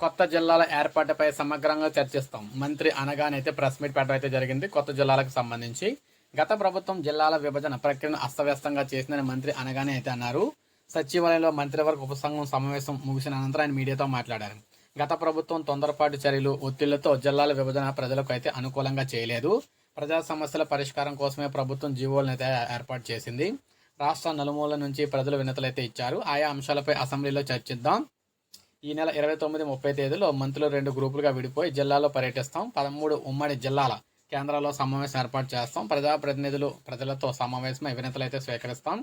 కొత్త జిల్లాల ఏర్పాటుపై సమగ్రంగా చర్చిస్తాం. మంత్రి అనగానైతే ప్రెస్ మీట్ పెట్టడం అయితే జరిగింది. కొత్త జిల్లాలకు సంబంధించి గత ప్రభుత్వం జిల్లాల విభజన ప్రక్రియను అస్తవ్యస్తంగా చేసిందని మంత్రి అనగానే అయితే అన్నారు. సచివాలయంలో మంత్రివర్గ ఉపసంఘం సమావేశం ముగిసిన అనంతరం ఆయన మీడియాతో మాట్లాడారు. గత ప్రభుత్వం తొందరపాటు చర్యలు ఒత్తిళ్ళతో జిల్లాల విభజన ప్రజలకు అయితే అనుకూలంగా చేయలేదు. ప్రజా సమస్యల పరిష్కారం కోసమే ప్రభుత్వం జీవోలను అయితే ఏర్పాటు చేసింది. రాష్ట్ర నలుమూల నుంచి ప్రజలు వినతలైతే ఇచ్చారు. ఆయా అంశాలపై అసెంబ్లీలో చర్చిద్దాం. ఈ నెల ఇరవై తొమ్మిది ముప్పై తేదీలో మంత్రులు రెండు గ్రూపులుగా విడిపోయి జిల్లాలో పర్యటిస్తాం. పదమూడు ఉమ్మడి జిల్లాల కేంద్రాల్లో సమావేశం ఏర్పాటు చేస్తాం. ప్రజాప్రతినిధులు ప్రజలతో సమావేశమై వినతులు అయితే స్వీకరిస్తాం.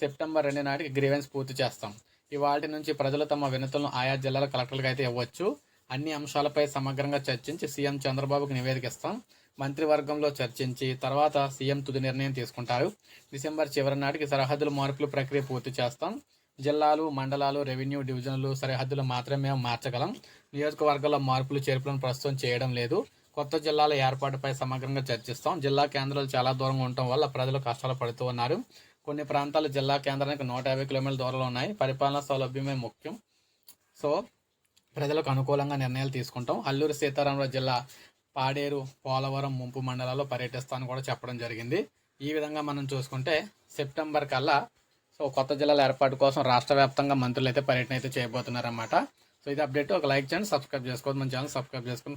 సెప్టెంబర్ రెండు నాటికి గ్రీవెన్స్ పూర్తి చేస్తాం. ఇవాటి నుంచి ప్రజలు తమ వినతులను ఆయా జిల్లాల కలెక్టర్లకు అయితే ఇవ్వచ్చు. అన్ని అంశాలపై సమగ్రంగా చర్చించి సీఎం చంద్రబాబుకు నివేదికిస్తాం. మంత్రివర్గంలో చర్చించి తర్వాత సీఎం తుది నిర్ణయం తీసుకుంటారు. డిసెంబర్ చివరి నాటికి సరిహద్దుల మార్పుల ప్రక్రియ పూర్తి చేస్తాం. జిల్లాలు మండలాలు రెవెన్యూ డివిజన్లు సరిహద్దులు మాత్రమే మేము మార్చగలం. నియోజకవర్గాల్లో మార్పులు చేర్పులను ప్రస్తుతం చేయడం లేదు. కొత్త జిల్లాల ఏర్పాటుపై సమగ్రంగా చర్చిస్తాం. జిల్లా కేంద్రాలు చాలా దూరంగా ఉండటం వల్ల ప్రజలు కష్టాలు పడుతూ ఉన్నారు. కొన్ని ప్రాంతాలు జిల్లా కేంద్రానికి నూట యాభై కిలోమీటర్ల దూరంలో ఉన్నాయి. పరిపాలనా సౌలభ్యమే ముఖ్యం. సో ప్రజలకు అనుకూలంగా నిర్ణయాలు తీసుకుంటాం. అల్లూరు సీతారామరాజు జిల్లా పాడేరు పోలవరం ముంపు మండలాల్లో పర్యటిస్తాను కూడా చెప్పడం జరిగింది. ఈ విధంగా మనం చూసుకుంటే సెప్టెంబర్ కల్లా సో కొత్త జిల్లాల ఏర్పాటు కోసం రాష్ట్ర వ్యాప్తంగా మంత్రులు అయితే పర్యటన అయితే చేయబోతున్నారన్నమాట. సో ఇది అప్డేట్. ఒక లైక్ చేయండి సబ్స్క్రైబ్ చేసుకోవద్దు. మన ఛానల్ సబ్స్క్రైబ్ చేసుకుని